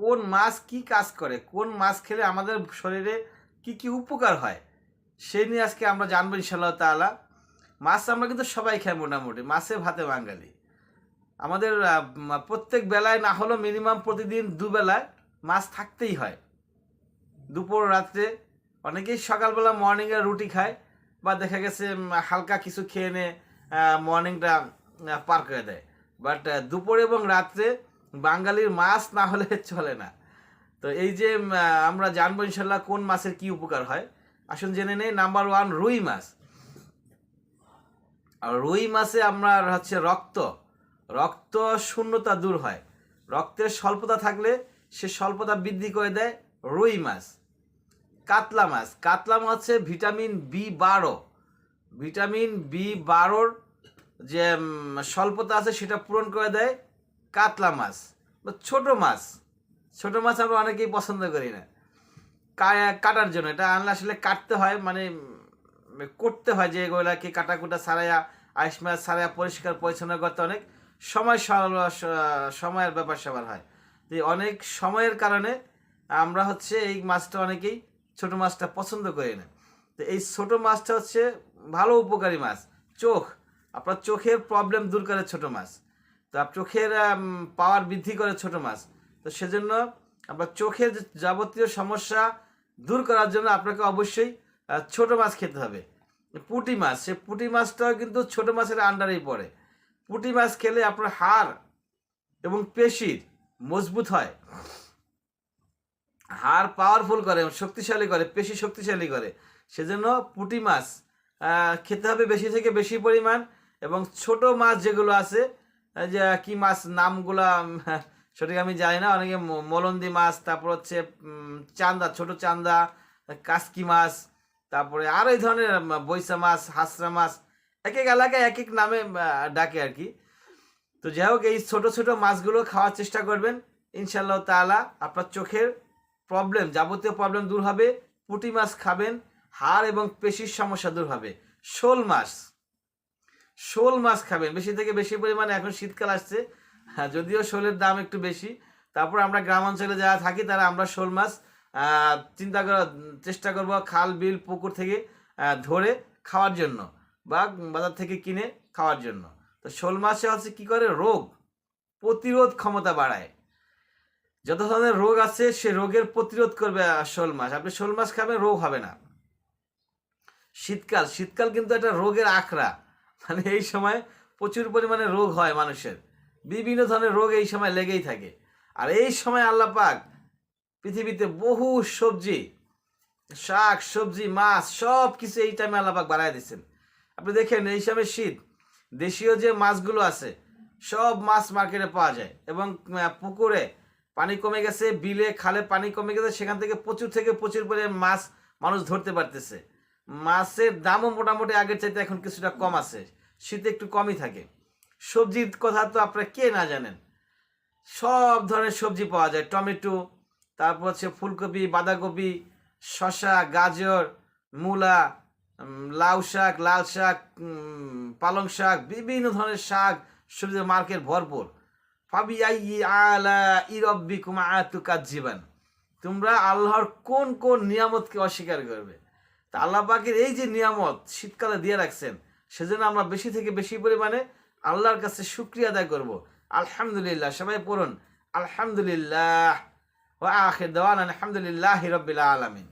কোন মাছ কি কাজ করে? কোন মাছ খেলে আমাদের শরীরে কি কি উপকার হয়? সেই নিয়ে আজকে আমরা জানব ইনশাল্লাহ তাআলা। মাছ আমরা কিন্তু সবাই খাই মোটামুটি, মাছে, ভাতে, বাঙালি। আমাদের প্রত্যেক বেলায় না হলেও মিনিমাম প্রতিদিন দুবেলায় মাছ থাকতেই হয়। দুপুর রাত্রে অনেকেই সকালবেলা মর্নিংয়ে রুটি খায় বা দেখা গেছে হালকা কিছু খেয়ে নে মর্নিংটা পার করে দেয়। বাট দুপুর এবং রাত্রে বাঙালির মাছ না হলে চলে না। তো এই যে আমরা জানব ইনশাল্লাহ কোন মাছের কি উপকার হয়। আসুন জেনে নেই, নাম্বার ওয়ান রুই মাছ। আর রুই মাছে আপনার হচ্ছে রক্ত। রক্ত শূন্যতা দূর হয়। রক্তের স্বল্পতা থাকলে সে স্বল্পতা বৃদ্ধি করে দেয় রুই মাছ। কাতলা মাছ। কাতলা মাছ হচ্ছে ভিটামিন বি বারো। ভিটামিন বি বারোর যে স্বল্পতা আছে সেটা পূরণ করে দেয় কাতলা মাছ বা ছোট মাছ। ছোট মাছ আমরা অনেকেই পছন্দ করি না। কাটার জন্য। এটা আনলে আসলে কাটতে হয় মানে করতে হয় যে এগুলাকে কাটা কুটা ছাড়াইয়া আইস মাছ ছাড়াইয়া পরিষ্কার, পরিচ্ছন্ন করতে অনেক সময় সময়ের ব্যাপার স্যাপার হয়। তো অনেক সময়ের কারণে আমরা হচ্ছে এই মাছটা অনেকেই ছোট মাছটা পছন্দ করি না। তো এই ছোট মাছটা হচ্ছে ভালো উপকারী মাছ, চোখ। আপনার চোখের প্রবলেম দূর করে ছোট মাছ। তো চোখের পাওয়ার বৃদ্ধি করে ছোট মাছ। তো সেজন্য আপনার চোখের যাবতীয় সমস্যা দূর করার জন্য আপনাকে অবশ্যই ছোট মাছ খেতে হবে। পুঁটি মাছ, সে পুঁটি মাছটাও কিন্তু ছোট মাছের আন্ডারেই পড়ে। পুঁটি মাছ খেলে আপনার হাড় এবং পেশির মজবুত হয়। হাড় পাওয়ারফুল করে, শক্তিশালী করে, পেশি শক্তিশালী করে। সেজন্য পুঁটি মাছ খেতে হবে বেশি থেকে বেশি পরিমাণ এবং ছোট মাছ যেগুলো আছে যে কি মাছ নামগুলা সঠিক আমি জানি না। অনেকে মলন্দি মাছ, তারপর হচ্ছে চান্দা, ছোট চান্দা, কাসকি মাছ, তারপরে আর এই ধরনের বৈশা মাছ, হাসরা মাছ, এক এক এলাকায় এক এক নামে ডাকে আর কি। তো যাই হোক, এই ছোট ছোট মাছগুলো খাওয়ার চেষ্টা করবেন। ইনশাল্লাহ তাআলা আপনার চোখের প্রবলেম যাবতীয় প্রবলেম দূর হবে। পুঁটি মাছ খাবেন, হাড় এবং পেশির সমস্যা দূর হবে। শোল মাছ। শোল মাছ খাবেন বেশি থেকে বেশি পরিমাণে এখন শীতকাল আসছে। হ্যাঁ, যদিও শোলের দাম একটু বেশি। তারপর আমরা গ্রাম অঞ্চলে যারা থাকি তারা আমরা শোল মাছ চিন্তা করার চেষ্টা করব খাল বিল পুকুর থেকে ধরে খাওয়ার জন্য বা বাজার থেকে কিনে খাওয়ার জন্য। তো শোল মাছে হচ্ছে কি করে? রোগ প্রতিরোধ ক্ষমতা বাড়ায়। যত ধরনের রোগ আছে সে রোগের প্রতিরোধ করবে শোল মাছ। আপনি শোল মাছ খাবেন রোগ হবে না। শীতকাল শীতকাল কিন্তু একটা রোগের আখড়া। মানে এই সময় প্রচুর পরিমাণে রোগ হয় মানুষের। বিভিন্ন ধরনের রোগ এই সময় লেগেই থাকে। আর এই সময় আল্লাহ পাক পৃথিবীতে বহু সবজি, শাক, সবজি, মাছ সব কিছু এই টাইমে আল্লাহ পাক বাড়ায় দিচ্ছেন আপনি দেখেন, এই সময় শীত, দেশীয় যে মাছগুলো আছে, সব মাছ মার্কেটে পাওয়া যায় এবং পুকুরে পানি কমে গেছে, বিলে খালে পানি কমে গেছে, সেখান থেকে প্রচুর থেকে প্রচুর পরিমাণে মাছ মানুষ ধরতে পারতেছে। মাছের দামও মোটামুটি আগের চাইতে এখন কিছুটা কম আছে। শীতে একটু কমই থাকে। সবজির কথা তো আপনারা কে না জানেন। সব ধরনের সবজি পাওয়া যায়। টমেটো, তারপর হচ্ছে ফুলকপি, বাঁধাকপি, শসা, গাজর, মূলা লাউ শাক, লাল শাক পালং শাক, বিভিন্ন ধরনের শাক সবজি মার্কেট ভরপুর। ফাবি আই আলা ইরব্বিকুম আতুকাজ্জিবান। তোমরা আল্লাহর কোন কোন নিয়ামতকে অস্বীকার করবে? তা আল্লাহ এই যে নিয়ামত শীতকালে দিয়ে রাখছেন, সেজন্য আমরা বেশি থেকে বেশি পরিমাণে আল্লাহর কাছে শুক্রিয়া আদায় করব। আলহামদুলিল্লাহ, সবাই পড়ুন। আলহামদুলিল্লাহ। ও আখির দেওয়ান আলহামদুলিল্লাহ হিরবিল্লা আলমিন।